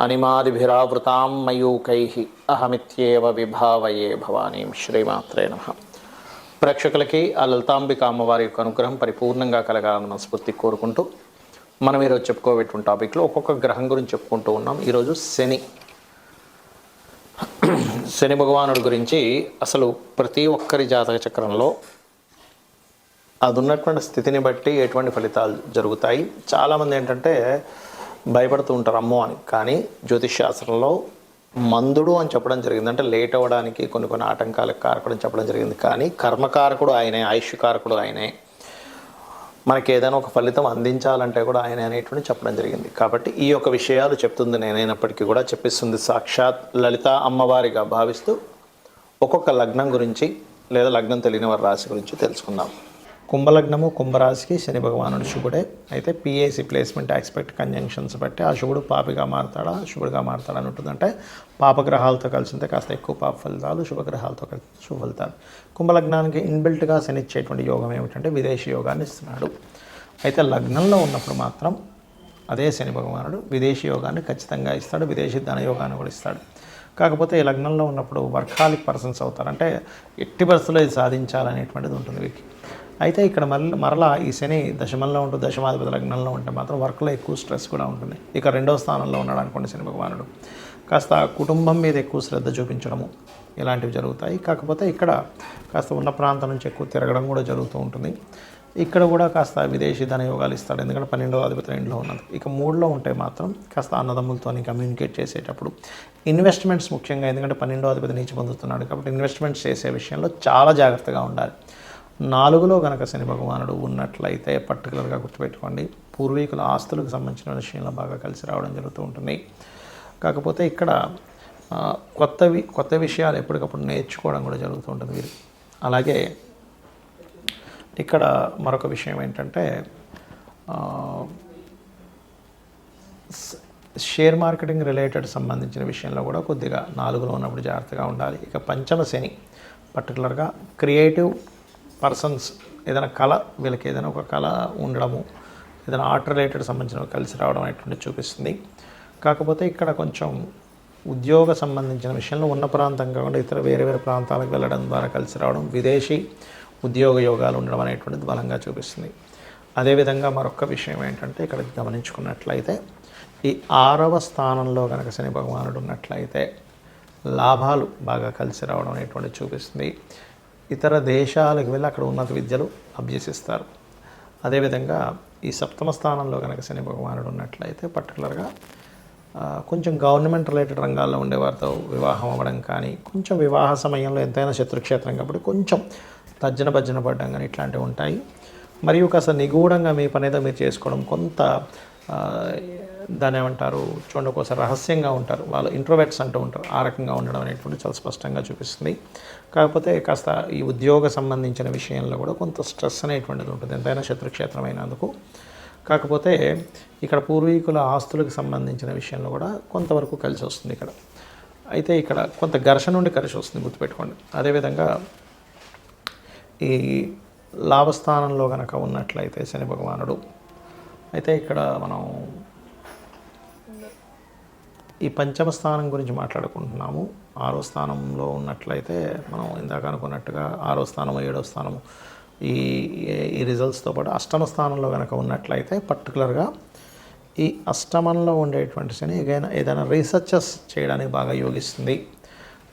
అనిమాదిభిరావృతాం మయూకై అహమిత్యేవ విభావయే భవానీం శ్రీమాత్రే నమ. ప్రేక్షకులకి ఆ లలితాంబిక అమ్మవారి యొక్క అనుగ్రహం పరిపూర్ణంగా కలగాలని మనస్ఫూర్తి కోరుకుంటూ మనం ఈరోజు చెప్పుకోబెట్టుకున్న టాపిక్లో ఒక్కొక్క గ్రహం గురించి చెప్పుకుంటూ ఉన్నాం. ఈరోజు శని. శని భగవానుడి గురించి అసలు ప్రతి ఒక్కరి జాతక చక్రంలో అది ఉన్నటువంటి స్థితిని బట్టి ఎటువంటి ఫలితాలు జరుగుతాయి? చాలామంది ఏంటంటే భయపడుతూ ఉంటారు అమ్మో అని. కానీ జ్యోతిష్ శాస్త్రంలో మందుడు అని చెప్పడం జరిగింది. అంటే లేట్ అవ్వడానికి కొన్ని కొన్ని ఆటంకాలకు కారకుడు అని చెప్పడం జరిగింది. కానీ కర్మకారకుడు ఆయనే ఆయుష్కారకుడు ఆయనే. మనకి ఏదైనా ఒక ఫలితం అందించాలంటే కూడా ఆయన అనేటువంటి చెప్పడం జరిగింది. కాబట్టి ఈ యొక్క విషయాలు చెప్తుంది నేనైనప్పటికీ కూడా చెప్పిస్తుంది. సాక్షాత్ లలిత అమ్మవారిగా భావిస్తూ ఒక్కొక్క లగ్నం గురించి లేదా లగ్నం తెలియని వారి రాశి గురించి తెలుసుకుందాం. కుంభలగ్నము కుంభరాశికి శని భగవానుడు శుభుడే. అయితే పిఏసి ప్లేస్మెంట్ ఎక్స్పెక్ట్ కంజంక్షన్స్ బట్టి ఆ శుభుడు పాపిగా మారుతాడా? శుభుడుగా మారుతాడా అని ఉంటుందంటే పాపగ్రహాలతో కలిసింటే కాస్త ఎక్కువ పాప ఫలితాలు శుభగ్రహాలతో కలిసి శుభ ఫలితాలు. కుంభలగ్నానికి ఇన్బిల్ట్గా శని ఇచ్చేటువంటి యోగం ఏమిటంటే విదేశీ యోగాన్ని ఇస్తున్నాడు. అయితే లగ్నంలో ఉన్నప్పుడు మాత్రం అదే శని భగవానుడు విదేశీ యోగాన్ని ఖచ్చితంగా ఇస్తాడు. విదేశీ ధన యోగాన్ని కూడా ఇస్తాడు. కాకపోతే ఈ లగ్నంలో ఉన్నప్పుడు వర్కాలిక్ పర్సన్స్ అవుతారు. అంటే ఎట్టి పరిస్థితుల్లో ఇది సాధించాలనేటువంటిది ఉంటుంది వీరికి. అయితే ఇక్కడ మళ్ళీ మరలా ఈ శని దశమంలో ఉంటుంది దశమాధిపతి లగ్నంలో ఉంటే మాత్రం వర్క్లో ఎక్కువ స్ట్రెస్ కూడా ఉంటుంది. ఇక రెండవ స్థానంలో ఉన్నాడు అనుకోండి శని భగవానుడు. కాస్త కుటుంబం మీద ఎక్కువ శ్రద్ధ చూపించడము ఇలాంటివి జరుగుతాయి. కాకపోతే ఇక్కడ కాస్త ఉన్న ప్రాంతం నుంచి ఎక్కువ తిరగడం కూడా జరుగుతూ ఉంటుంది. ఇక్కడ కూడా కాస్త విదేశీ ధనయోగాలు ఇస్తాడు. ఎందుకంటే పన్నెండవ అధిపతి ఇంట్లో ఉన్నది. ఇక మూడులో ఉంటే మాత్రం కాస్త అన్నదమ్ములతో కమ్యూనికేట్ చేసేటప్పుడు ఇన్వెస్ట్మెంట్స్ ముఖ్యంగా ఎందుకంటే పన్నెండో అధిపతి నీచి పొందుతున్నాడు కాబట్టి ఇన్వెస్ట్మెంట్స్ చేసే విషయంలో చాలా జాగ్రత్తగా ఉండాలి. నాలుగులో కనుక శని భగవానుడు ఉన్నట్లయితే పర్టికులర్గా గుర్తుపెట్టుకోండి. పూర్వీకుల ఆస్తులకు సంబంధించిన విషయంలో బాగా కలిసి రావడం జరుగుతూ ఉంటుంది. కాకపోతే ఇక్కడ కొత్తవి కొత్త విషయాలు ఎప్పటికప్పుడు నేర్చుకోవడం కూడా జరుగుతూ ఉంటుంది వీరు. అలాగే ఇక్కడ మరొక విషయం ఏంటంటే షేర్ మార్కెటింగ్ రిలేటెడ్ సంబంధించిన విషయంలో కూడా కొద్దిగా నాలుగులో ఉన్నప్పుడు జాగ్రత్తగా ఉండాలి. ఇక పంచమ శని పర్టికులర్గా క్రియేటివ్ పర్సన్స్ ఏదైనా కళ వీళ్ళకి ఏదైనా ఒక కళ ఉండడము ఏదైనా ఆర్ట్ రిలేటెడ్ సంబంధించిన కలిసి రావడం అనేటువంటి చూపిస్తుంది. కాకపోతే ఇక్కడ కొంచెం ఉద్యోగ సంబంధించిన విషయంలో ఉన్న ప్రాంతం కాకుండా ఇతర వేరే వేరే ప్రాంతాలకు వెళ్ళడం ద్వారా కలిసి రావడం విదేశీ ఉద్యోగ యోగాలు ఉండడం అనేటువంటిది బలంగా చూపిస్తుంది. అదేవిధంగా మరొక విషయం ఏంటంటే ఇక్కడ గమనించుకున్నట్లయితే ఈ ఆరవ స్థానంలో కనుక శని భగవానుడు ఉన్నట్లయితే లాభాలు బాగా కలిసి రావడం అనేటువంటిది చూపిస్తుంది. ఇతర దేశాలకు వెళ్ళి అక్కడ ఉన్నత విద్యలు అభ్యసిస్తారు. అదేవిధంగా ఈ సప్తమ స్థానంలో కనుక శని భగవానుడు ఉన్నట్లయితే పర్టికులర్గా కొంచెం గవర్నమెంట్ రిలేటెడ్ రంగాల్లో ఉండేవారితో వివాహం అవ్వడం కానీ కొంచెం వివాహ సమయంలో ఎంతైనా శత్రుక్షేత్రం కాబట్టి కొంచెం తర్జన భర్జన పడడం కానీ ఇట్లాంటివి ఉంటాయి. మరియు కాస్త నిగూఢంగా మీ పని ఏదో మీరు చేసుకోవడం కొంత దాని ఏమంటారు? చూడండి ఒకసారి రహస్యంగా ఉంటారు. వాళ్ళు ఇంట్రోవెట్స్ అంటూ ఉంటారు. ఆ రకంగా ఉండడం అనేటువంటి చాలా స్పష్టంగా చూపిస్తుంది. కాకపోతే కాస్త ఈ ఉద్యోగ సంబంధించిన విషయంలో కూడా కొంత స్ట్రెస్ అనేటువంటిది ఉంటుంది. ఎంతైనా శత్రుక్షేత్రం అయినందుకు కాకపోతే ఇక్కడ పూర్వీకుల ఆస్తులకు సంబంధించిన విషయంలో కూడా కొంతవరకు కలిసి వస్తుంది ఇక్కడ. అయితే ఇక్కడ కొంత ఘర్షణ నుండి కలిసి వస్తుంది గుర్తుపెట్టుకోండి. అదేవిధంగా ఈ లాభస్థానంలో కనుక ఉన్నట్లయితే శని భగవానుడు అయితే ఇక్కడ మనం ఈ పంచమ స్థానం గురించి మాట్లాడుకుంటున్నాము. ఆరో స్థానంలో ఉన్నట్లయితే మనం ఇందాక అనుకున్నట్టుగా ఆరో స్థానము ఏడో స్థానము ఈ ఈ రిజల్ట్స్తో పాటు అష్టమ స్థానంలో కనుక ఉన్నట్లయితే పర్టికులర్గా ఈ అష్టమంలో ఉండేటువంటి శని ఏదైనా ఏదైనా రీసెర్చెస్ చేయడానికి బాగా యోగిస్తుంది.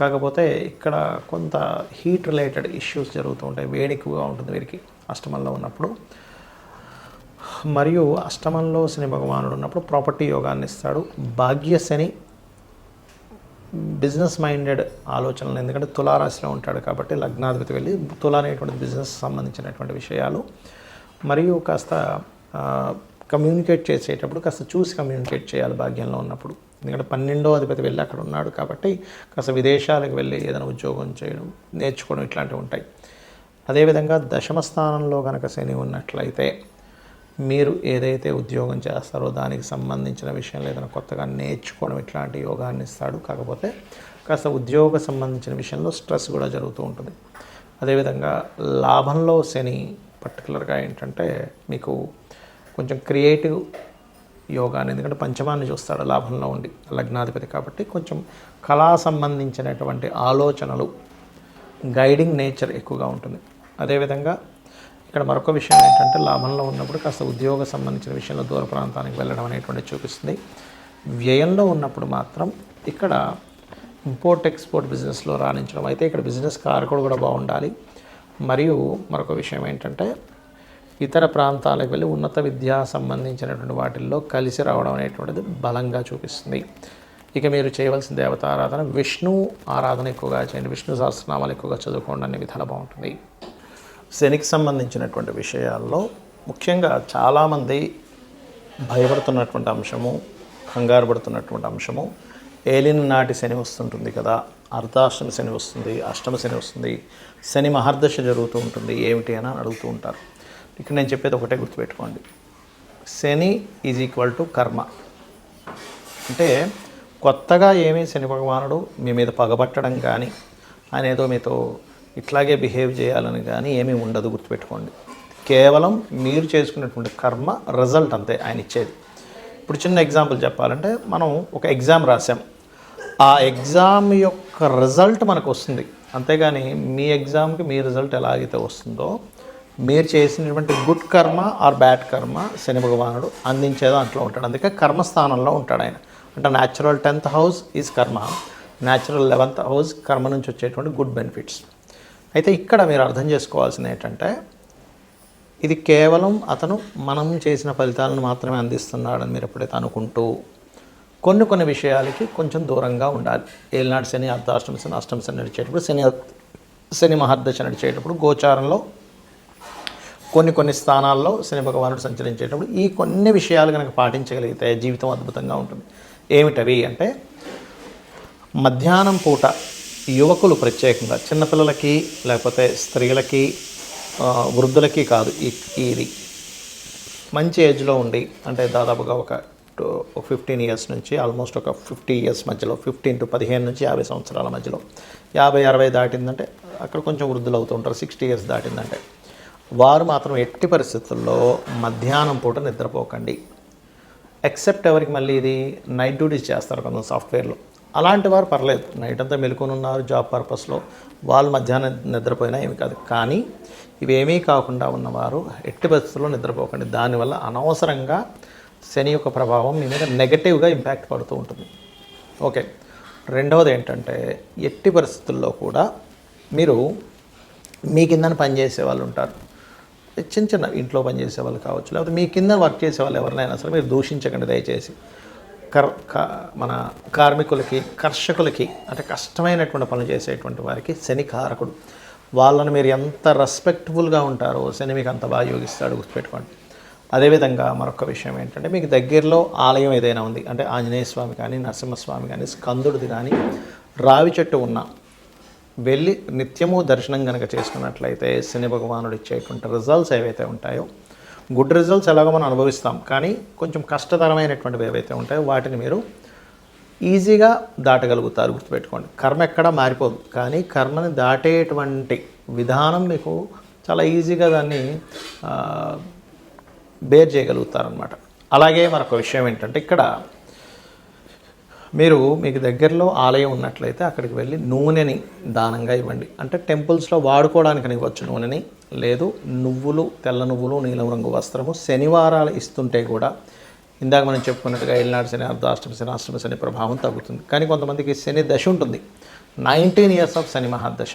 కాకపోతే ఇక్కడ కొంత హీట్ రిలేటెడ్ ఇష్యూస్ జరుగుతూ ఉంటాయి. వేడి ఎక్కువగా ఉంటుంది వీరికి అష్టమంలో ఉన్నప్పుడు. మరియు అష్టమంలో శని భగవానుడు ఉన్నప్పుడు ప్రాపర్టీ యోగాన్ని ఇస్తాడు. భాగ్యశని బిజినెస్ మైండెడ్ ఆలోచనలు ఎందుకంటే తులారాశిలో ఉంటాడు కాబట్టి లగ్నాధిపతి వెళ్ళి తులా అనేటువంటి బిజినెస్ సంబంధించినటువంటి విషయాలు. మరియు కాస్త కమ్యూనికేట్ చేసేటప్పుడు కాస్త చూసి కమ్యూనికేట్ చేయాలి భాగ్యంలో ఉన్నప్పుడు. ఎందుకంటే పన్నెండో అధిపతి వెళ్ళి అక్కడ ఉన్నాడు కాబట్టి కాస్త విదేశాలకు వెళ్ళి ఏదైనా ఉద్యోగం చేయడం నేర్చుకోవడం ఇట్లాంటివి ఉంటాయి. అదేవిధంగా దశమ స్థానంలో కనుక శని ఉన్నట్లయితే మీరు ఏదైతే ఉద్యోగం చేస్తారో దానికి సంబంధించిన విషయంలో ఏదైనా కొత్తగా నేర్చుకోవడం ఇట్లాంటి యోగాన్ని ఇస్తాడు. కాకపోతే కాస్త ఉద్యోగ సంబంధించిన విషయంలో స్ట్రెస్ కూడా జరుగుతూ ఉంటుంది. అదేవిధంగా లాభంలో శని పర్టికులర్గా ఏంటంటే మీకు కొంచెం క్రియేటివ్ యోగాన్ని ఎందుకంటే పంచమాన్ని చూస్తాడు లాభంలో ఉండి లగ్నాధిపతి కాబట్టి కొంచెం కళా సంబంధించినటువంటి ఆలోచనలు గైడింగ్ నేచర్ ఎక్కువగా ఉంటుంది. అదేవిధంగా ఇక్కడ మరొక విషయం ఏంటంటే లాభంలో ఉన్నప్పుడు కాస్త ఉద్యోగ సంబంధించిన విషయంలో దూర ప్రాంతానికి వెళ్ళడం అనేటువంటి చూపిస్తుంది. వ్యయంలో ఉన్నప్పుడు మాత్రం ఇక్కడ ఇంపోర్ట్ ఎక్స్పోర్ట్ బిజినెస్లో రాణించడం అయితే ఇక్కడ బిజినెస్ కారకుడు కూడా బాగుండాలి. మరియు మరొక విషయం ఏంటంటే ఇతర ప్రాంతాలకు వెళ్ళి ఉన్నత విద్యా సంబంధించినటువంటి వాటిల్లో కలిసి రావడం అనేటువంటిది బలంగా చూపిస్తుంది. ఇక మీరు చేయవలసిన దేవత ఆరాధన విష్ణు ఆరాధన ఎక్కువగా చేయండి. విష్ణు సహస్రనామాలు ఎక్కువగా చదువుకోండి. అనే విధాలు బాగుంటుంది. శనికి సంబంధించినటువంటి విషయాల్లో ముఖ్యంగా చాలామంది భయపడుతున్నటువంటి అంశము కంగారు పడుతున్నటువంటి అంశము ఏలిన నాటి శని వస్తుంటుంది కదా అర్ధాష్టమి శని వస్తుంది అష్టమ శని వస్తుంది శని మహర్దశ జరుగుతూ ఉంటుంది ఏమిటి అని అడుగుతూ ఉంటారు. ఇక్కడ నేను చెప్పేది ఒకటే గుర్తుపెట్టుకోండి. శని ఈజ్ ఈక్వల్ టు కర్మ. అంటే కొత్తగా ఏమీ శని భగవానుడు మీ మీద పగబట్టడం కానీ ఆయన ఏదో మీతో ఇట్లాగే బిహేవ్ చేయాలని కానీ ఏమీ ఉండదు గుర్తుపెట్టుకోండి. కేవలం మీరు చేసుకున్నటువంటి కర్మ రిజల్ట్ అంతే ఆయన ఇచ్చేది. ఇప్పుడు చిన్న ఎగ్జాంపుల్ చెప్పాలంటే మనం ఒక ఎగ్జామ్ రాసాం ఆ ఎగ్జామ్ యొక్క రిజల్ట్ మనకు వస్తుంది. అంతేగాని మీ ఎగ్జామ్కి మీ రిజల్ట్ ఎలాగైతే వస్తుందో మీరు చేసినటువంటి గుడ్ కర్మ ఆర్ బ్యాడ్ కర్మ శని భగవానుడు అందించే దాంట్లో ఉంటాడు. అందుకే కర్మస్థానంలో ఉంటాడు ఆయన. అంటే natural tenth house is karma natural eleventh house karma నుంచి వచ్చేటువంటి గుడ్ బెనిఫిట్స్ అయితే ఇక్కడ మీరు అర్థం చేసుకోవాల్సింది ఏంటంటే ఇది కేవలం అతను మనం చేసిన ఫలితాలను మాత్రమే అందిస్తున్నాడని మీరు ఎప్పుడైతే అనుకుంటూ కొన్ని కొన్ని విషయాలకి కొంచెం దూరంగా ఉండాలి. ఏలినాడు శని అర్ధాష్టమి శని అష్టమి శని నడిచేటప్పుడు శని శని మహర్దశ నడిచేటప్పుడు గోచారంలో కొన్ని కొన్ని స్థానాల్లో శని భగవానుడు సంచరించేటప్పుడు ఈ కొన్ని విషయాలు కనుక పాటించగలిగితే జీవితం అద్భుతంగా ఉంటుంది. ఏమిటవి అంటే మధ్యాహ్నం పూట యువకులు ప్రత్యేకంగా చిన్నపిల్లలకి లేకపోతే స్త్రీలకి వృద్ధులకి కాదు ఈ- ఇది. మంచి ఏజ్లో ఉండి అంటే దాదాపుగా ఒక ఫిఫ్టీన్ ఇయర్స్ నుంచి ఆల్మోస్ట్ ఒక ఫిఫ్టీ ఇయర్స్ మధ్యలో ఫిఫ్టీన్ టు పదిహేను నుంచి యాభై సంవత్సరాల మధ్యలో యాభై అరవై దాటిందంటే అక్కడ కొంచెం వృద్ధులు అవుతుంటారు సిక్స్టీ ఇయర్స్ దాటిందంటే. వారు మాత్రం ఎట్టి పరిస్థితుల్లో మధ్యాహ్నం పూట నిద్రపోకండి. ఎక్సెప్ట్ ఎవరికి మళ్ళీ ఇది? నైట్ డ్యూటీస్ చేస్తారు కొంత సాఫ్ట్వేర్లో. అలాంటి వారు పర్లేదు. నైట్ అంతా మెలుకొని ఉన్నారు జాబ్ పర్పస్లో. వాళ్ళు మధ్యాహ్నం నిద్రపోయినా ఏమి కాదు. కానీ ఇవేమీ కాకుండా ఉన్నవారు ఎట్టి పరిస్థితుల్లో నిద్రపోకండి. దానివల్ల అనవసరంగా శని యొక్క ప్రభావం మీ మీద నెగటివ్గా ఇంపాక్ట్ పడుతూ ఉంటుంది. ఓకే. రెండవది ఏంటంటే ఎట్టి పరిస్థితుల్లో కూడా మీరు మీ కింద పనిచేసే వాళ్ళు ఉంటారు. చిన్న చిన్న ఇంట్లో పనిచేసే వాళ్ళు కావచ్చు లేకపోతే మీ కింద వర్క్ చేసే వాళ్ళు ఎవరినైనా సరే మీరు దూషించకండి దయచేసి. కర్ మన కార్మికులకి కర్షకులకి అంటే కష్టమైనటువంటి పనులు చేసేటువంటి వారికి శని కారకుడు వాళ్ళని మీరు ఎంత రెస్పెక్ట్ఫుల్గా ఉంటారో శని మీకు అంత బాగా యోగిస్తాడు గుర్తుపెట్టుకోండి. అదేవిధంగా మరొక విషయం ఏంటంటే మీకు దగ్గరలో ఆలయం ఏదైనా ఉంది అంటే ఆంజనేయ స్వామి కానీ నరసింహస్వామి కానీ స్కందుడిది కానీ రావి చెట్టు ఉన్న వెళ్ళి నిత్యము దర్శనం కనుక చేసుకున్నట్లయితే శని భగవానుడు ఇచ్చేటువంటి రిజల్ట్స్ ఏవైతే ఉంటాయో గుడ్ రిజల్ట్స్ ఎలాగో మనం అనుభవిస్తాం. కానీ కొంచెం కష్టతరమైనటువంటివి ఏవైతే ఉంటాయో. వాటిని మీరు ఈజీగా దాటగలుగుతారు. గుర్తుపెట్టుకోండి. కర్మ ఎక్కడా మారిపోదు. కానీ కర్మని దాటేటువంటి విధానం మీకు చాలా ఈజీగా దాన్ని బేర్ చేయగలుగుతారనమాట అలాగే మరొక విషయం ఏంటంటే ఇక్కడ మీరు మీకు దగ్గరలో ఆలయం ఉన్నట్లయితే అక్కడికి వెళ్ళి నూనెని దానంగా ఇవ్వండి. అంటే టెంపుల్స్లో వాడుకోవడానికి ఇవ్వచ్చు నూనెని. లేదు నువ్వులు తెల్ల నువ్వులు నీలం రంగు వస్త్రము శనివారాలు ఇస్తుంటే కూడా ఇందాక మనం చెప్పుకున్నట్టుగా ఏళ్ళనాడు శని అర్ధాష్టమి శని అష్టమి శని ప్రభావం తగ్గుతుంది. కానీ కొంతమందికి శని దశ ఉంటుంది. నైన్టీన్ ఇయర్స్ ఆఫ్ శని మహాదశ.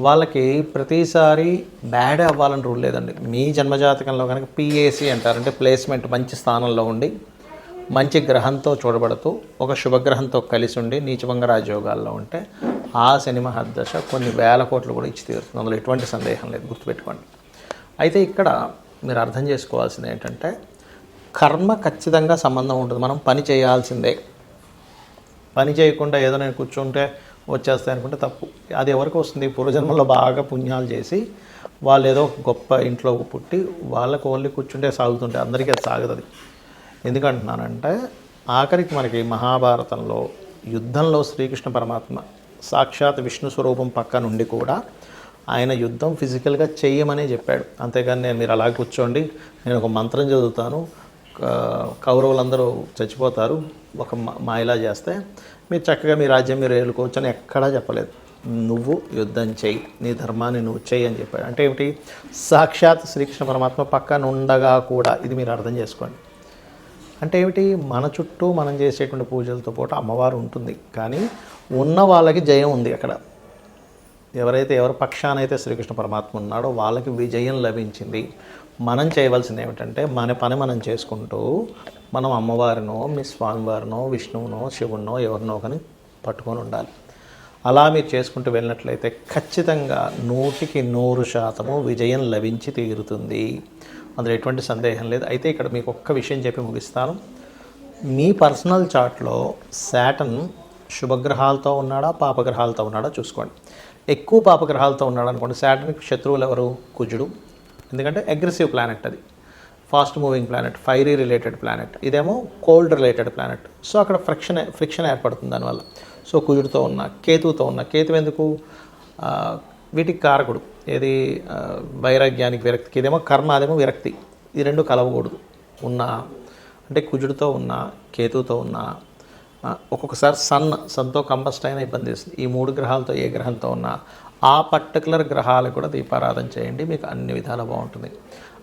వాళ్ళకి ప్రతిసారి బ్యాడ్ అవ్వాలని రూల్ లేదండి. మీ జన్మజాతకంలో కనుక పిఏసి అంటారంటే ప్లేస్మెంట్ మంచి స్థానంలో ఉండి మంచి గ్రహంతో చూడబడుతూ ఒక శుభగ్రహంతో కలిసి ఉండి నీచభంగ రాజయోగాల్లో ఉంటే ఆ సినిమా హద్దశ కొన్ని వేల కోట్లు కూడా ఇచ్చి తీరుతుంది. అందులో ఎటువంటి సందేహం లేదు. గుర్తుపెట్టుకోండి. అయితే ఇక్కడ మీరు అర్థం చేసుకోవాల్సింది ఏంటంటే కర్మ ఖచ్చితంగా సంబంధం ఉంటుంది. మనం పని చేయాల్సిందే. పని చేయకుండా ఏదో నేను కూర్చుంటే వచ్చేస్తాయి అనుకుంటే తప్పు. అది ఎవరికి వస్తుంది? పూర్వజన్మలో బాగా పుణ్యాలు చేసి వాళ్ళు ఏదో గొప్ప ఇంట్లో పుట్టి వాళ్ళకు ఓన్లీ కూర్చుంటే సాగుతుంటే అందరికీ అది సాగదు ఎందుకంటున్నానంటే ఆఖరికి మనకి మహాభారతంలో యుద్ధంలో శ్రీకృష్ణ పరమాత్మ సాక్షాత్ విష్ణు స్వరూపం పక్క నుండి కూడా ఆయన యుద్ధం ఫిజికల్గా చెయ్యమనే చెప్పాడు. అంతేగాని నేను మీరు అలా కూర్చోండి నేను ఒక మంత్రం చదువుతాను కౌరవులందరూ చచ్చిపోతారు ఒక మా- ఇలా చేస్తే మీరు చక్కగా మీ రాజ్యం మీరు ఏలుకోవచ్చు అని ఎక్కడా చెప్పలేదు. నువ్వు యుద్ధం చేయి నీ ధర్మాన్ని నువ్వు చేయి అని చెప్పాడు. అంటే ఏమిటి? సాక్షాత్ శ్రీకృష్ణ పరమాత్మ పక్కన ఉండగా కూడా ఇది మీరు అర్థం చేసుకోండి. అంటే ఏమిటి? మన చుట్టూ మనం చేసేటువంటి పూజలతో పాటు అమ్మవారు ఉంటుంది. కానీ ఉన్న వాళ్ళకి జయం ఉంది అక్కడ. ఎవరైతే ఎవరి పక్షానైతే శ్రీకృష్ణ పరమాత్మ ఉన్నాడో వాళ్ళకి విజయం లభించింది. మనం చేయవలసింది ఏమిటంటే మన పని మనం చేసుకుంటూ మనం అమ్మవారినో మీ స్వామివారినో విష్ణువునో శివునో ఎవరినో కానీ పట్టుకొని ఉండాలి. అలా మీరు చేసుకుంటూ వెళ్ళినట్లయితే ఖచ్చితంగా నూటికి నూరు శాతము విజయం లభించి తీరుతుంది. అందులో ఎటువంటి సందేహం లేదు. అయితే ఇక్కడ మీకు ఒక్క విషయం చెప్పి ముగిస్తాను. మీ పర్సనల్ చార్ట్లో శాటన్ శుభగ్రహాలతో ఉన్నాడా పాపగ్రహాలతో ఉన్నాడా చూసుకోండి. ఎక్కువ పాపగ్రహాలతో ఉన్నాడు అనుకోండి శాటన్కి శత్రువులు ఎవరు? కుజుడు. ఎందుకంటే అగ్రెసివ్ ప్లానెట్ అది. Fast moving planet fiery related planet ఇదేమో కోల్డ్ రిలేటెడ్ ప్లానెట్ సో అక్కడ ఫ్రిక్షన్ ఫ్రిక్షన్ ఏర్పడుతుంది దానివల్ల. సో కుజుడితో ఉన్న కేతువుతో ఉన్న. కేతు ఎందుకు? వీటికి కారకుడు. ఏది వైరాగ్యానికి విరక్తికి ఇదేమో కర్మ అదేమో విరక్తి. ఈ రెండు కలవకూడదు. ఉన్న అంటే కుజుడితో ఉన్న కేతుతో ఉన్న ఒక్కొక్కసారి సన్ సన్తో కంబస్ట్ అయిన ఇబ్బంది ఇస్తుంది ఈ మూడు గ్రహాలతో ఏ గ్రహంతో ఉన్నా ఆ పర్టికులర్ గ్రహాలకు కూడా దీపారాధన చేయండి మీకు అన్ని విధాలు బాగుంటుంది.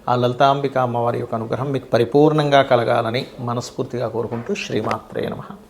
ఆ లలితాంబిక అమ్మవారి యొక్క అనుగ్రహం మీకు పరిపూర్ణంగా కలగాలని మనస్ఫూర్తిగా కోరుకుంటూ శ్రీమాత్రే నమ.